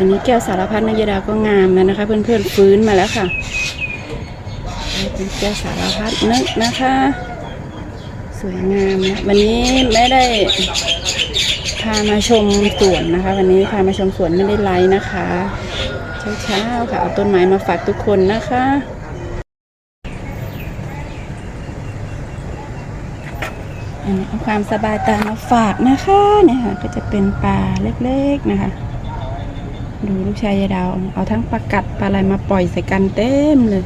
อันนี้แก้วสารพัดนายดาก็งามแล้วนะคะ เพื่อนๆฟื้นมาแล้วค่ะเป็นแก้วสารพัดนึกนะคะ สวยงามนะวันนี้ไม่ได้พามาชมสวนนะคะ วันนี้พามาชมสวนไม่ได้ไลฟ์นะคะเช้าๆค่ะเอาต้นไม้มาฝากทุกคนนะคะอันนี้เอาความสบายตามาฝากนะคะเนี่ยค่ะก็จะเป็นปลาเล็กๆนะคะ ดูลูกชายยายดาว เอาทั้งปลากัดปลาอะไรมาปล่อยใส่กันเต็มเลย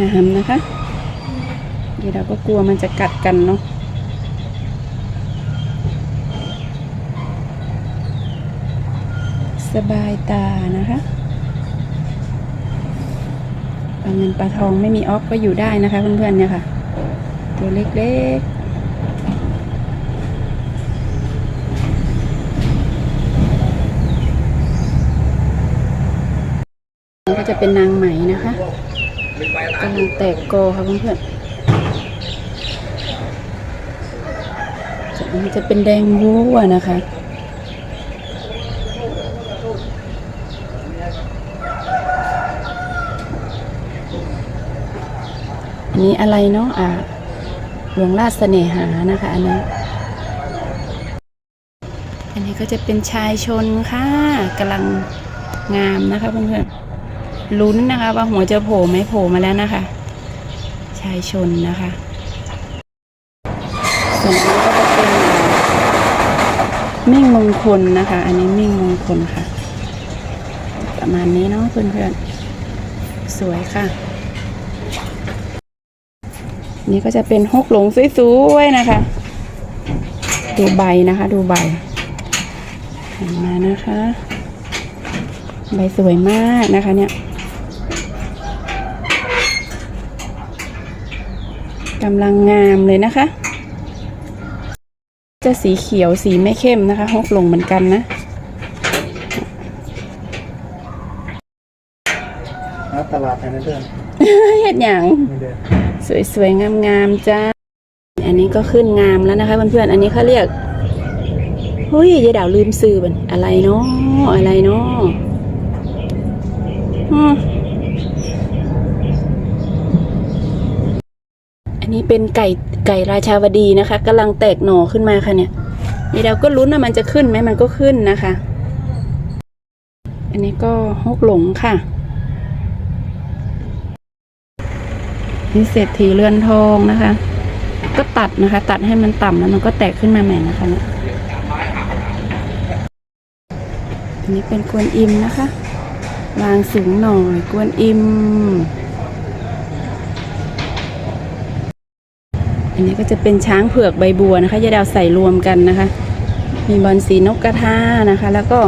งามนะคะ เดี๋ยวเราก็กลัวมันจะกัดกันเนาะสบายตานะคะปลาเงินปลาทองไม่มีออฟก็อยู่ได้นะคะเพื่อนๆเนี่ยค่ะ ตัวเล็กๆก็จะเป็นนางไหมนะคะ กำลังแตกโกอค่ะเพื่อนๆจะมันจะเป็นแดงวัวนะคะอันนี้อะไรเนาะอ่าหลวงราชเสน่หานะคะ อันนี้ อันนี้ก็จะเป็นชายชนค่ะกำลังงามนะคะเพื่อนๆ ลุ้นนะคะ ว่าหัวจะโผล่ไหมโผล่มาแล้วนะคะ ชายชนนะคะส่วนนนี้ก็จะเป็นมิ่งมงคลนะคะ อันนี้มิ่งมงคลค่ะ ประมาณนี้เนาะเพื่อนๆสวยค่ะ นี่ก็จะเป็นฮกหลงสวยๆนะคะ ดูใบนะคะ ดูใบเห็นมานะคะ ใบสวยมากนะคะเนี่ย กำลังงามเลยนะคะ จะสีเขียวสีไม่เข้มนะคะฮกหลงเหมือนกันนะแล้วตลาดไทยนะเพื่อนเห็ดอย่างไม่เดินสวยๆ งามๆ จ้า อันนี้ก็ขึ้นงามแล้วนะคะเพื่อนๆ อันนี้เขาเรียกเฮ้ยยายดาวลืมซื้อมันอะไรเนาะอะไรเนาะอืม นนี้เป็นไก่ไก่ราชาวดีนะคะกำลังแตกหน่อขึ้นมาค่ะเนี่ยยายดาก็ลุ้นว่ามันจะขึ้นไหมมันก็ขึ้นนะคะ อันนี้ก็ฮกหลงค่ะนี่เศรษฐีเรือนทองนะคะ ก็ตัดนะคะ ตัดให้มันต่ำแล้วมันก็แตกขึ้นมาใหม่นะคะเนี่ยอันนี้เป็นกวนอิมนะคะ วางสูงหน่อยกวนอิม อันนี้ก็จะเป็นช้างเผือกใบบัวนะคะยาดาวใส่รวมกันนะคะ มีบอลสีนกกระทานะคะ แล้วก็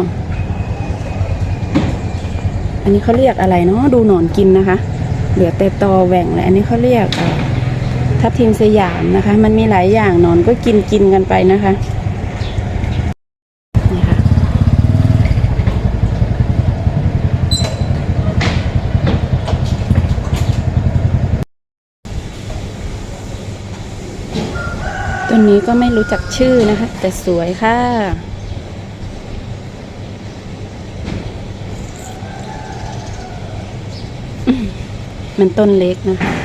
อันนี้เขาเรียกอะไรเนาะดูหนอนกินนะคะ เหลือแต่ตอแหว่งเลยอันนี้เขาเรียกทับทิมสยามนะคะ มันมีหลายอย่างหนอนก็กินกินกันไปนะคะนี่ค่ะ ต้นนี้ก็ไม่รู้จักชื่อนะคะ แต่สวยค่ะ มันต้นเล็กนะคะ